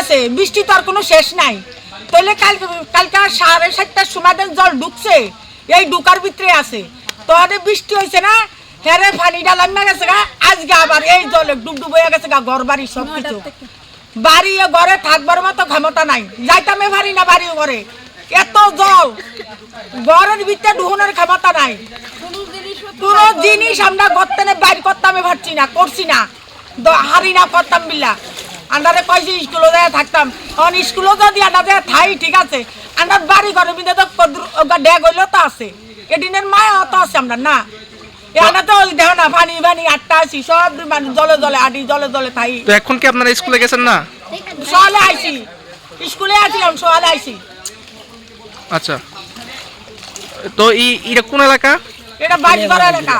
আছে বৃষ্টি তো আর কোনো শেষ নাই। তাহলে কাল কালকে সাড়ে সাতটার সময় জল ঢুকছে এই ঢুকার ভিতরে আছে। তো আরে বৃষ্টি হয়েছে না হেরে পানি ডালাম গেছে গা আজকে আবার এই জলে ডুব ডুব হয়ে গেছে গা ঘর বাড়ি সব কিছু বাড়ি ঘরে থাকবার মতো ক্ষমতা নাই। যাইতামে পারি না বাড়ি ঘরে। এত জল ঘরের ভিতরে ঢুকনের ক্ষমতা নাই। কোনো জিনিস আমরা করতে না বাইর করতাম পারছি না করছি না। হারি না করতাম বিল্লা। আন্ডারে কয়েছি স্কুলে যায় থাকতাম। এখন স্কুলে যদি আন্ডারে থাই ঠিক আছে? আন্ডার বাড়ি ঘরের ভিতরে তো ড্যাগ হইলেও তো আছে। এদিনের মায়া অত আছে আমরা না? তো দেখো না পানি পানি আটটা আছি সব মানে জলে জলে আডি জলে জলে থাই। তো এখন কি আপনারা স্কুলে গেছেন না? সকালে আইছি। স্কুলে আইছি। আচ্ছা। তো এটা কোন এলাকা? এটা বাড়ি ঘর এলাকা।